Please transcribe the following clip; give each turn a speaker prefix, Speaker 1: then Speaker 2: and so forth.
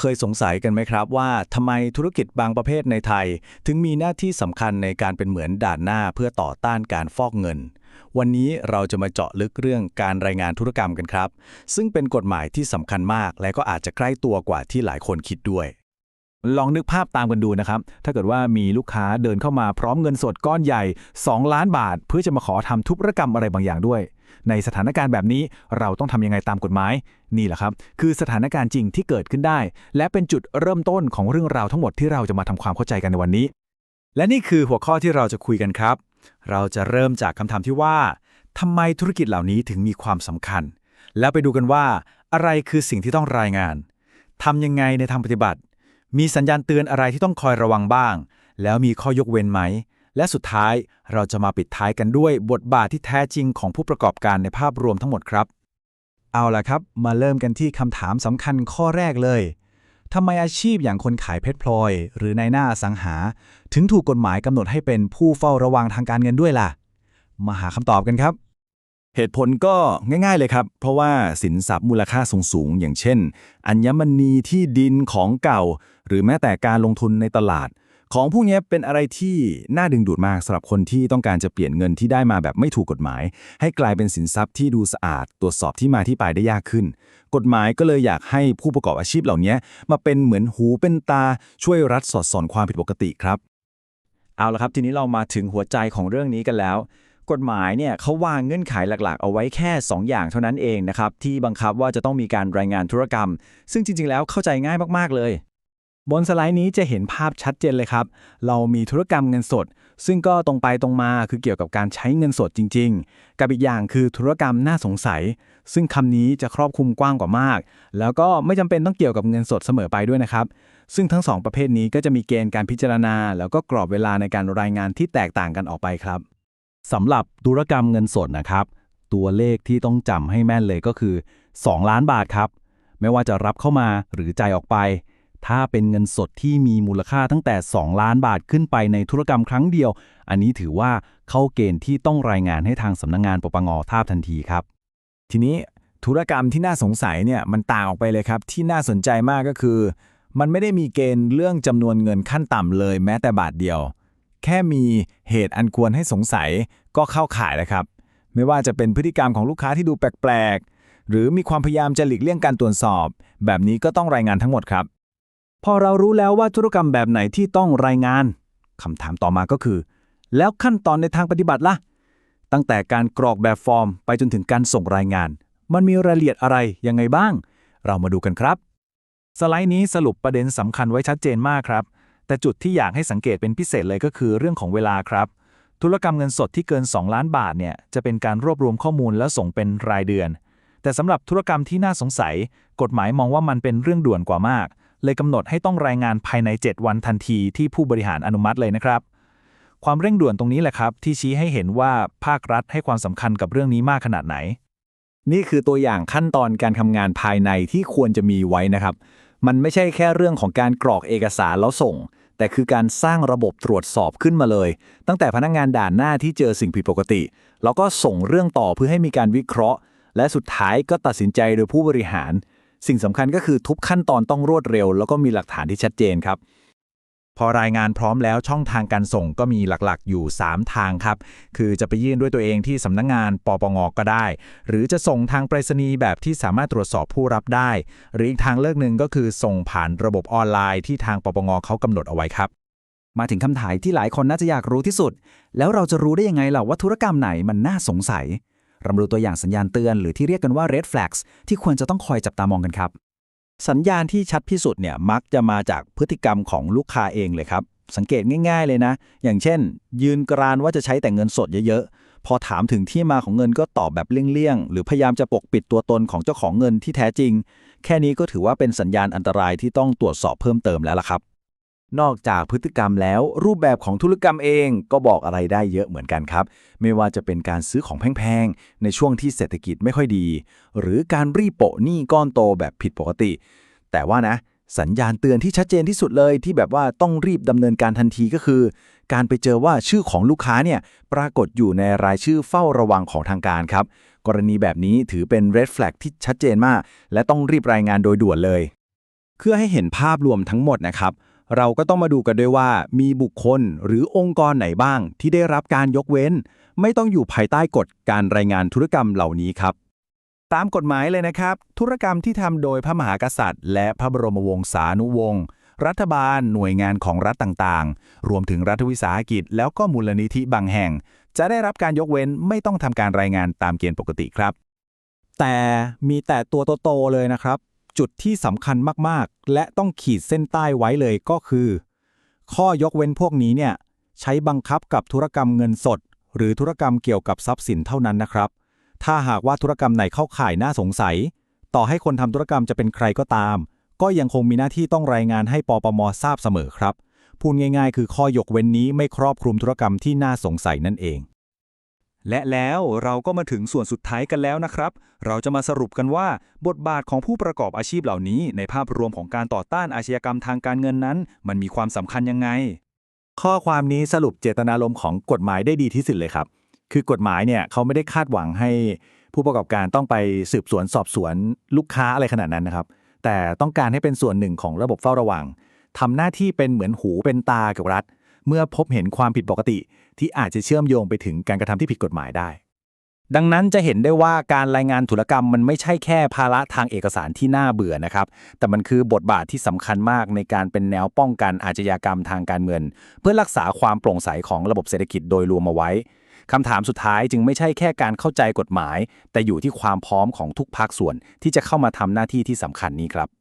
Speaker 1: เคยสงสัยกันไหมครับว่าทำไมธุรกิจบางประเภทในไทย ถึงมีหน้าที่สำคัญในการเป็นเหมือนด่านหน้าเพื่อต่อต้านการฟอกเงิน วันนี้เราจะมาเจาะลึกเรื่องการรายงานธุรกรรมกันครับ ซึ่งเป็นกฎหมายที่สำคัญมาก และก็อาจจะใกล้ตัวกว่าที่หลายคนคิดด้วย
Speaker 2: ลองนึกภาพตามกันดูนะครับ ถ้าเกิดว่ามีลูกค้าเดินเข้ามาพร้อมเงินสดก้อนใหญ่ 2 ล้านบาท เพื่อจะมาขอทำธุรกรรมอะไรบางอย่างด้วย ในสถานการณ์แบบนี้เราต้องทำยังไงตามกฎหมาย นี่แหละครับ คือสถานการณ์จริงที่เกิดขึ้นได้ และเป็นจุดเริ่มต้นของเรื่องราวทั้งหมดที่เราจะมาทำความเข้าใจกันในวันนี้ และนี่คือหัวข้อที่เราจะคุยกันครับ เราจะเริ่มจากคำถามที่ว่าทำไมธุรกิจเหล่านี้ถึงมีความสำคัญ แล้วไปดูกันว่า อะไรคือสิ่งที่ต้องรายงานทำยังไงในทางปฏิบัติ มีสัญญาณเตือนอะไรที่ต้องคอยระวังบ้าง แล้วมีข้อยกเว้นไหม และสุดท้ายเราจะมาปิดท้ายกันด้วยบทบาทที่แท้จริงของผู้ประกอบการในภาพรวมทั้งหมดครับ เอาล่ะครับ มาเริ่มกันที่คำถามสำคัญข้อแรกเลยทำไมอาชีพอย่างคนขายเพชรพลอย หรือนายหน้าสังหา ถึงถูกกฎหมายกำหนดให้เป็นผู้เฝ้าระวังทางการเงินด้วยล่ะ มาหาคำตอบกันครับ
Speaker 3: เหตุผลก็ง่าย ๆเลยครับ เพราะว่าสินทรัพย์มูลค่าสูงๆอย่างเช่น อัญมณีที่ดินของเก่า หรือแม้แต่การลงทุนในตลาด ของพวกนี้เป็นอะไรที่น่าดึงดูดมากสำหรับคนที่ต้องการจะเปลี่ยนเงินที่ได้มาแบบไม่ถูกกฎหมาย ให้กลายเป็นสินทรัพย์ที่ดูสะอาด ตรวจสอบที่มาที่ไปได้ยากขึ้น กฎหมายก็เลยอยากให้ผู้ประกอบอาชีพเหล่านี้มาเป็นเหมือนหูเป็นตาช่วยรัดสอดส่องความผิดปกติครับ
Speaker 2: เอาละครับทีนี้เรามาถึงหัวใจของเรื่องนี้กันแล้วกฎหมายเนี่ยเขาวางเงื่อนไขหลักๆ เอาไว้แค่ 2 อย่างเท่านั้นเองนะครับที่บังคับว่าจะต้องมีการรายงานธุรกรรม ซึ่งจริงๆแล้วเข้าใจง่ายมากๆเลย บนสไลด์นี้จะเห็นภาพชัดเจนเลยครับ เรามีธุรกรรมเงินสด ซึ่งก็ตรงไปตรงมาคือเกี่ยวกับการใช้เงินสดจริง ๆ กับอีกอย่างคือธุรกรรมน่าสงสัย ซึ่งคำนี้จะครอบคลุมกว้างกว่ามาก แล้วก็ไม่จำเป็นต้องเกี่ยวกับเงินสดเสมอไปด้วยนะครับ ซึ่งทั้งสองประเภทนี้ก็จะมีเกณฑ์การพิจารณา แล้วก็กรอบเวลาในการรายงานที่แตกต่างกันออกไปครับสำหรับธุรกรรมเงินสดนะครับ ตัวเลขที่ต้องจำให้แม่นเลยก็คือ 2 ล้านบาทครับ ไม่ว่าจะรับเข้ามาหรือจ่ายออกไป ถ้าเป็นเงินสดที่มีมูลค่าตั้งแต่ 2 ล้านบาทขึ้นไปในธุรกรรมครั้งเดียว อันนี้ถือว่าเข้าเกณฑ์ที่ต้องรายงานให้ทางสำนักงงานปปงทราบทันทีครับ
Speaker 4: ทีนี้ธุรกรรมที่น่าสงสัยเนี่ยมันต่างออกไปเลยครับ ที่น่าสนใจมากก็คือ มันไม่ได้มีเกณฑ์เรื่องจำนวนเงินขั้นต่ำเลยแม้แต่บาทเดียว แค่มีเหตุอันควรให้สงสัยก็เข้าข่ายแล้วครับ ไม่ว่าจะเป็นพฤติกรรมของลูกค้าที่ดูแปลกๆหรือมีความพยายามจะหลีกเลี่ยงการตรวจสอบ แบบนี้ก็ต้องรายงานทั้งหมดครับ
Speaker 2: พอเรารู้แล้วว่าธุรกรรมแบบไหนที่ต้องรายงานคำถามต่อมาก็คือ แล้วขั้นตอนในทางปฏิบัติล่ะ ตั้งแต่การกรอกแบบฟอร์มไปจนถึงการส่งรายงาน มันมีรายละเอียดอะไรยังไงบ้าง เรามาดูกันครับ สไลด์นี้สรุปประเด็นสำคัญไว้ชัดเจนมากครับ แต่จุดที่อยากให้สังเกตเป็นพิเศษเลยก็คือเรื่องของเวลาครับ ธุรกรรมเงินสดที่เกิน 2 ล้านบาทเนี่ยจะเป็นการรวบรวมข้อมูลแล้วส่งเป็นรายเดือน แต่สำหรับธุรกรรมที่น่าสงสัย กฎหมายมองว่ามันเป็นเรื่องด่วนกว่ามาก เลยกำหนดให้ต้องรายงานภายใน 7 วันทันทีที่ผู้บริหารอนุมัติเลยนะครับ ความเร่งด่วนตรงนี้แหละครับ ที่ชี้ให้เห็นว่าภาครัฐให้ความสำคัญกับเรื่องนี้มากขนาดไหน
Speaker 4: นี่คือตัวอย่างขั้นตอนการทำงานภายในที่ควรจะมีไว้นะครับ มันไม่ใช่แค่เรื่องของการกรอกเอกสารแล้วส่ง แต่คือการสร้างระบบตรวจสอบขึ้นมาเลย ตั้งแต่พนักงานด่านหน้าที่เจอสิ่งผิดปกติ แล้วก็ส่งเรื่องต่อเพื่อให้มีการวิเคราะห์ และสุดท้ายก็ตัดสินใจโดยผู้บริหาร สิ่งสำคัญก็คือทุกขั้นตอนต้องรวดเร็ว แล้วก็มีหลักฐานที่ชัดเจนครับ
Speaker 2: พอรายงานพร้อมแล้วช่องทางการส่งก็มีหลักๆ อยู่ 3 ทางครับ คือจะไปยื่นด้วยตัวเองที่สำนักงงานปปงก็ได้ หรือจะส่งทางไปรษณีย์แบบที่สามารถตรวจสอบผู้รับได้ หรืออีกทางเลือกหนึ่งก็คือส่งผ่านระบบออนไลน์ที่ทางปปงเขากำหนดเอาไว้ครับ
Speaker 5: มาถึงคำถามที่หลายคนน่าจะอยากรู้ที่สุด แล้วเราจะรู้ได้ยังไงล่ะว่าธุรกรรมไหนมันน่าสงสัย เรามาดูตัวอย่างสัญญาณเตือนหรือที่เรียกกันว่า red flags ที่ควรจะต้องคอยจับตามองกันครับ
Speaker 4: สัญญาณที่ชัดที่สุดเนี่ยมักจะมาจากพฤติกรรมของลูกค้าเองเลยครับ สังเกตง่าย ๆเลยนะ อย่างเช่น ยืนกรานว่าจะใช้แต่เงินสดเยอะๆ พอถามถึงที่มาของเงินก็ตอบแบบเลี่ยงๆ หรือพยายามจะปกปิดตัวตนของเจ้าของเงินที่แท้จริง แค่นี้ก็ถือว่าเป็นสัญญาณอันตรายที่ต้องตรวจสอบเพิ่มเติมแล้วล่ะครับ นอกจากพฤติกรรมแล้วรูปแบบของธุรกรรมเองก็บอกอะไรได้เยอะเหมือนกันครับ ไม่ว่าจะเป็นการซื้อของแพงๆ ในช่วงที่เศรษฐกิจไม่ค่อยดี หรือการรีบโปะหนี้ก้อนโตแบบผิดปกติ แต่ว่านะ สัญญาณเตือนที่ชัดเจนที่สุดเลยที่แบบว่าต้องรีบดำเนินการทันทีก็คือ การไปเจอว่าชื่อของลูกค้าเนี่ยปรากฏอยู่ในรายชื่อเฝ้าระวังของทางการครับ กรณีแบบนี้ถือเป็น red flag ที่ชัดเจนมาก และต้องรีบรายงานโดยด่วนเลย
Speaker 3: เพื่อให้เห็นภาพรวมทั้งหมดนะครับ เราก็ต้องมาดูกันด้วยว่ามีบุคคลหรือองค์กรไหนบ้าง ที่ได้รับการยกเว้น ไม่ต้องอยู่ภายใต้กฎการรายงานธุรกรรมเหล่านี้ครับ
Speaker 2: ตามกฎหมายเลยนะครับ ธุรกรรมที่ทำโดยพระมหากษัตริย์ และพระบรมวงศานุวงศ์รัฐบาล หน่วยงานของรัฐต่างๆ รวมถึงรัฐวิสาหกิจ แล้วก็มูลนิธิบางแห่ง จะได้รับการยกเว้นไม่ต้องทำการรายงานตามเกณฑ์ปกติครับ
Speaker 4: แต่มีแต่ตัวโตๆเลยนะครับ จุดที่สำคัญมากๆ และต้องขีดเส้นใต้ไว้เลยก็คือ ข้อยกเว้นพวกนี้เนี่ยใช้บังคับกับธุรกรรมเงินสด หรือธุรกรรมเกี่ยวกับทรัพย์สินเท่านั้นนะครับ ถ้าหากว่าธุรกรรมไหนเข้าข่ายน่าสงสัย ต่อให้คนทำธุรกรรมจะเป็นใครก็ตาม ก็ยังคงมีหน้าที่ต้องรายงานให้ปปมทราบเสมอครับพูดง่าย ๆ คือข้อยกเว้นนี้ไม่ครอบคลุมธุรกรรมที่น่าสงสัยนั่นเอง
Speaker 2: และแล้วเราก็มาถึงส่วนสุดท้ายกันแล้วนะครับ เราจะมาสรุปกันว่า บทบาทของผู้ประกอบอาชีพเหล่านี้ ในภาพรวมของการต่อต้านอาชญากรรมทางการเงินนั้น มันมีความสำคัญยังไง
Speaker 3: ข้อความนี้สรุปเจตนารมณ์ของกฎหมายได้ดีที่สุดเลยครับ คือกฎหมายเนี่ยเขาไม่ได้คาดหวังให้ผู้ประกอบการต้องไปสืบสวนสอบสวนลูกค้าอะไรขนาดนั้นนะครับ แต่ต้องการให้เป็นส่วนหนึ่งของระบบเฝ้าระวังทำหน้าที่เป็นเหมือนหูเป็นตากับรัฐ เมื่อพบเห็นความผิดปกติ ที่อาจจะเชื่อมโยงไปถึงการกระทำที่ผิดกฎหมายได้
Speaker 4: ดังนั้นจะเห็นได้ว่าการรายงานธุรกรรมมันไม่ใช่แค่ภาระทางเอกสารที่น่าเบื่อนะครับ แต่มันคือบทบาทที่สำคัญมากในการเป็นแนวป้องกันอาชญากรรมทางการเงิน เพื่อรักษาความโปร่งใสของระบบเศรษฐกิจโดยรวมเอาไว้คำถามสุดท้ายจึงไม่ใช่แค่การเข้าใจกฎหมาย แต่อยู่ที่ความพร้อมของทุกภาคส่วนที่จะเข้ามาทำหน้าที่ที่สำคัญนี้ครับ